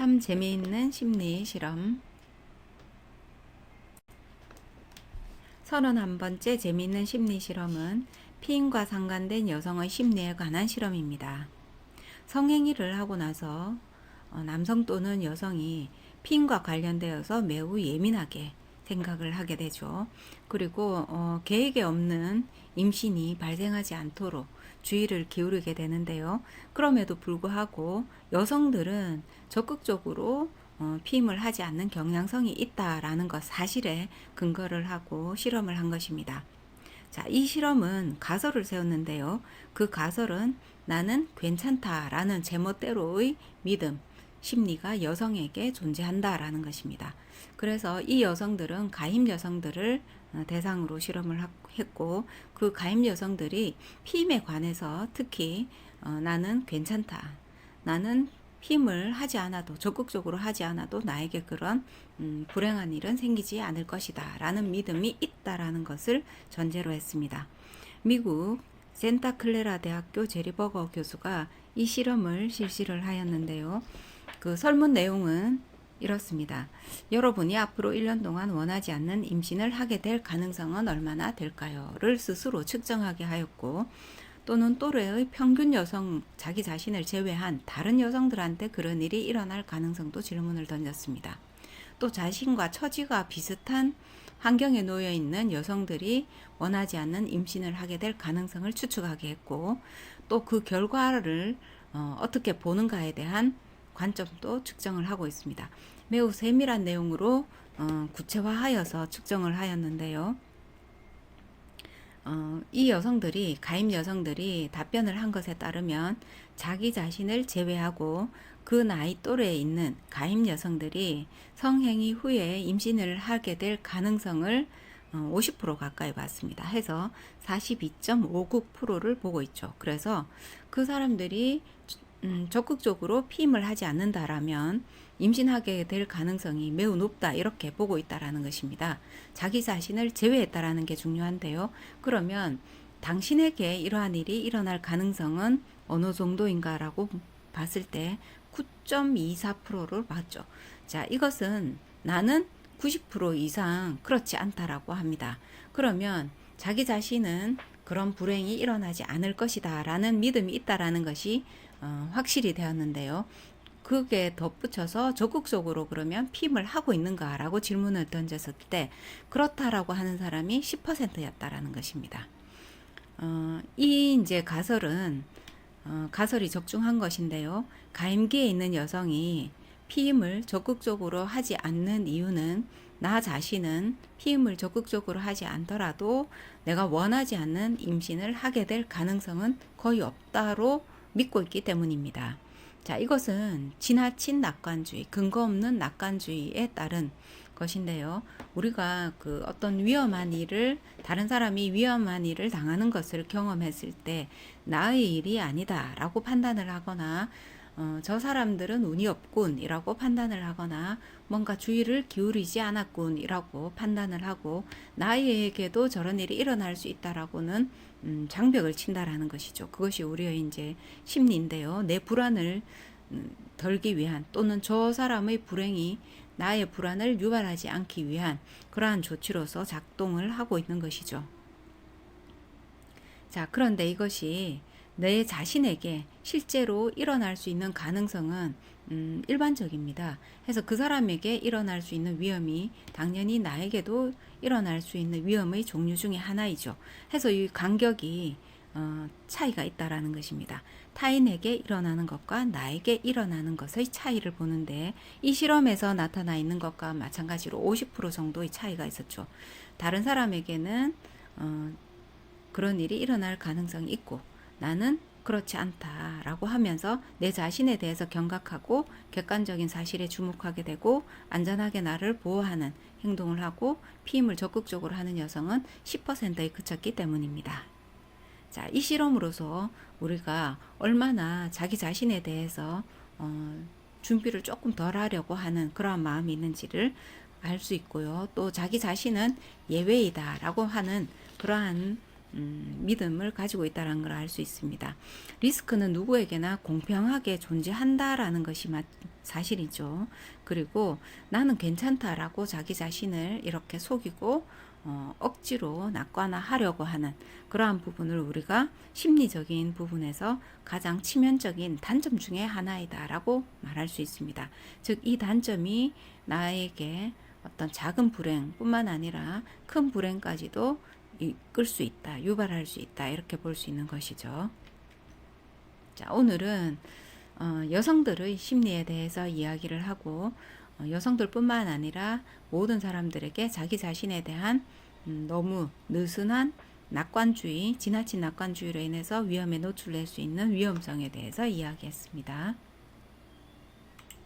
참 재미있는 심리 실험. 31번째 재미있는 심리 실험은 피임과 상관된 여성의 심리에 관한 실험입니다. 성행위를 하고 나서 어, 남성 또는 여성이 피임과 관련되어서 매우 예민하게 생각을 하게 되죠. 그리고 어, 계획에 없는 임신이 발생하지 않도록 주의를 기울이게 되는데요. 그럼에도 불구하고 여성들은 적극적으로 어, 피임을 하지 않는 경향성이 있다라는 것 사실에 근거를 하고 실험을 한 것입니다. 자, 이 실험은 가설을 세웠는데요. 그 가설은 나는 괜찮다라는 제멋대로의 믿음, 심리가 여성에게 존재한다라는 것입니다. 그래서 이 여성들은 가임 여성들을 어, 대상으로 실험을 하- 했고 그 가임 여성들이 피임에 관해서 특히 어, 나는 괜찮다. 나는 피임을 하지 않아도 적극적으로 하지 않아도 나에게 그런 음, 불행한 일은 생기지 않을 것이다. 라는 믿음이 있다라는 것을 전제로 했습니다. 미국 센타클레라 대학교 제리버거 교수가 이 실험을 실시를 하였는데요. 그 설문 내용은 이렇습니다. 여러분이 앞으로 1년 동안 원하지 않는 임신을 하게 될 가능성은 얼마나 될까요? 를 스스로 측정하게 하였고, 또는 또래의 평균 여성 자기 자신을 제외한 다른 여성들한테 그런 일이 일어날 가능성도 질문을 던졌습니다. 또 자신과 처지가 비슷한 환경에 놓여 있는 여성들이 원하지 않는 임신을 하게 될 가능성을 추측하게 했고 또 그 결과를 어, 어떻게 보는가에 대한 관점도 측정을 하고 있습니다. 매우 세밀한 내용으로 어, 구체화하여서 측정을 하였는데요. 어, 이 여성들이 가임 여성들이 답변을 한 것에 따르면 자기 자신을 제외하고 그 나이 또래에 있는 가임 여성들이 성행위 후에 임신을 하게 될 가능성을 어, 50% 가까이 봤습니다. 해서 42.59%를 보고 있죠. 그래서 그 사람들이 음, 적극적으로 피임을 하지 않는다라면 임신하게 될 가능성이 매우 높다 이렇게 보고 있다라는 것입니다. 자기 자신을 제외했다라는 게 중요한데요. 그러면 당신에게 이러한 일이 일어날 가능성은 어느 정도인가라고 봤을 때 9.24%를 봤죠. 자, 이것은 나는 90% 이상 그렇지 않다라고 합니다. 그러면 자기 자신은 그런 불행이 일어나지 않을 것이다 라는 믿음이 있다라는 것이 어, 확실히 되었는데요. 그게 덧붙여서 적극적으로 그러면 피임을 하고 있는가라고 질문을 던졌을 때 그렇다라고 하는 사람이 10%였다라는 것입니다. 어, 이 이제 가설은 어, 가설이 적중한 것인데요. 가임기에 있는 여성이 피임을 적극적으로 하지 않는 이유는 나 자신은 피임을 적극적으로 하지 않더라도 내가 원하지 않는 임신을 하게 될 가능성은 거의 없다로 믿고 있기 때문입니다. 자, 이것은 지나친 낙관주의, 근거 없는 낙관주의에 따른 것인데요. 우리가 그 어떤 위험한 일을 다른 사람이 위험한 일을 당하는 것을 경험했을 때 나의 일이 아니다라고 판단을 하거나 어, 저 사람들은 운이 없군이라고 판단을 하거나 뭔가 주의를 기울이지 않았군이라고 판단을 하고 나에게도 저런 일이 일어날 수 있다라고는 음, 장벽을 친다라는 것이죠. 그것이 우리의 이제 심리인데요. 내 불안을 음, 덜기 위한 또는 저 사람의 불행이 나의 불안을 유발하지 않기 위한 그러한 조치로서 작동을 하고 있는 것이죠. 자, 그런데 이것이 내 자신에게 실제로 일어날 수 있는 가능성은 음, 일반적입니다. 해서 그 사람에게 일어날 수 있는 위험이 당연히 나에게도 일어날 수 있는 위험의 종류 중에 하나이죠. 해서 이 간격이 어, 차이가 있다라는 것입니다. 타인에게 일어나는 것과 나에게 일어나는 것의 차이를 보는데 이 실험에서 나타나 있는 것과 마찬가지로 50% 정도의 차이가 있었죠. 다른 사람에게는 어, 그런 일이 일어날 가능성이 있고 나는 그렇지 않다라고 하면서 내 자신에 대해서 경각하고 객관적인 사실에 주목하게 되고 안전하게 나를 보호하는 행동을 하고 피임을 적극적으로 하는 여성은 10%에 그쳤기 때문입니다. 자, 이 실험으로서 우리가 얼마나 자기 자신에 대해서 어, 준비를 조금 덜 하려고 하는 그러한 마음이 있는지를 알 수 있고요. 또 자기 자신은 예외이다라고 하는 그러한 음, 믿음을 가지고 있다는 걸 알 수 있습니다. 리스크는 누구에게나 공평하게 존재한다라는 것이 마- 사실이죠. 그리고 나는 괜찮다라고 자기 자신을 이렇게 속이고 어, 억지로 낙관화하려고 하는 그러한 부분을 우리가 심리적인 부분에서 가장 치명적인 단점 중에 하나이다라고 말할 수 있습니다. 즉, 이 단점이 나에게 어떤 작은 불행뿐만 아니라 큰 불행까지도 이끌 수 있다, 유발할 수 있다, 이렇게 볼 수 있는 것이죠. 자, 오늘은 어, 여성들의 심리에 대해서 이야기를 하고 어, 여성들뿐만 아니라 모든 사람들에게 자기 자신에 대한 음, 너무 느슨한 낙관주의, 지나친 낙관주의로 인해서 위험에 노출될 수 있는 위험성에 대해서 이야기했습니다.